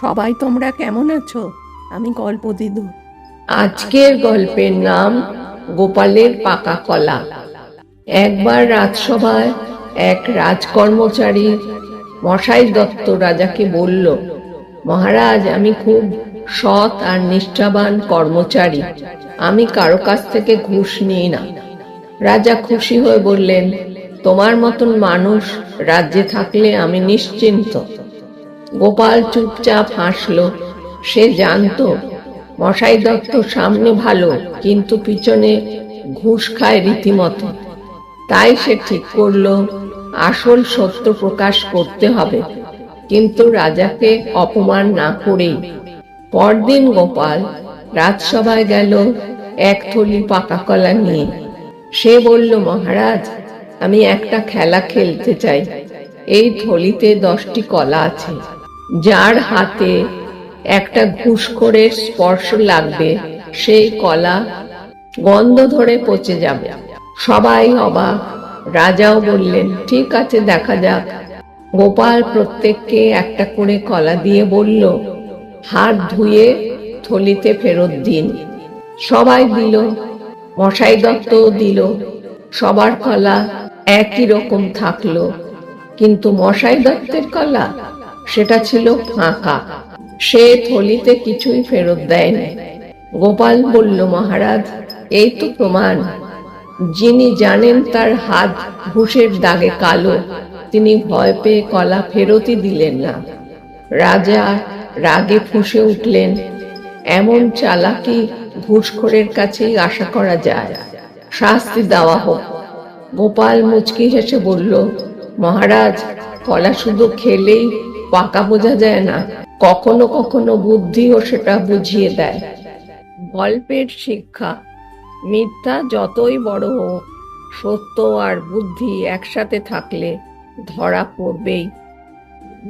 সবাই তোমরা কেমন আছো? আমি গল্প দিদু আজকের গল্পের নাম গোপালের পাকা কলা। একবার রাজসভায় এক রাজকর্মচারী মশাই দত্ত রাজাকে বলল, মহারাজ, আমি খুব সৎ আর নিষ্ঠাবান কর্মচারী। আমি কারও কাছ থেকে ঘুষ নিই না। রাজা খুশি হয়ে বললেন, তোমার মতন মানুষ রাজ্যে থাকলে আমি নিশ্চিন্ত। গোপাল চুপচাপ হাসলো। সে জানতো, মশাই দত্ত সামনে ভালো, কিন্তু পিছনে ঘুষ খায় রীতিমতো। তাই সে ঠিক করল, আসল সত্য প্রকাশ করতে হবে। কিন্তু রাজাকে অপমান না করেই। পরদিন গোপাল রাজসভায় গেল এক থলি পাকা কলা নিয়ে। সে বলল, মহারাজ, আমি একটা খেলা খেলতে চাই। এই থলিতে দশটি কলা আছে। যার হাতে একটা ঘুষ করে স্পর্শ লাগবে, সেই কলা গন্ধ ধরে পচে যাবে। সবাই অবাক। রাজাও বললেন, ঠিক আছে, দেখা যাক। গোপাল প্রত্যেককে একটা করে কলা দিয়ে বলল, হাত ধুয়ে থলিতে ফেরত দিন। সবাই দিল, মশাই দত্তও দিল, সবার কলা একই রকম থাকল। কিন্তু মশাই দত্তের কলা সেটা ছিল ফাঁকা। সে থলিতে কিছুই ফেরত দেয়নি। গোপাল বলল, মহারাজ, এই তো প্রমাণ। যিনি জানেন তার হাত ঘুষের দাগে কালো, তিনি ভয় পেয়ে কলা ফেরতই দিলেন না। রাজা রাগে ফুঁসে উঠলেন। এমন চালাকি ঘুষখোরের কাছেই আশা করা যায়। শাস্তি দেওয়া হোক। গোপাল মুচকি হেসে বলল, মহারাজ, কলা শুধু খেলেই পাকা বোঝা যায় না। কখনো কখনো বুদ্ধিও সেটা বুঝিয়ে দেয়। গল্পের শিক্ষা, মিথ্যা যতই বড় হোক, সত্য আর বুদ্ধি একসাথে থাকলে ধরা পড়বেই।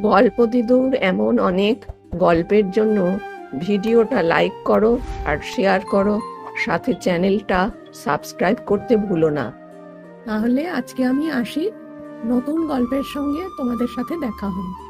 গল্প দিদুর, এমন অনেক গল্পের জন্য ভিডিওটা লাইক করো আর শেয়ার করো। সাথে চ্যানেলটা সাবস্ক্রাইব করতে ভুলো না। তাহলে আজকে আমি আসি। নতুন গল্পের সঙ্গে তোমাদের সাথে দেখা হবে।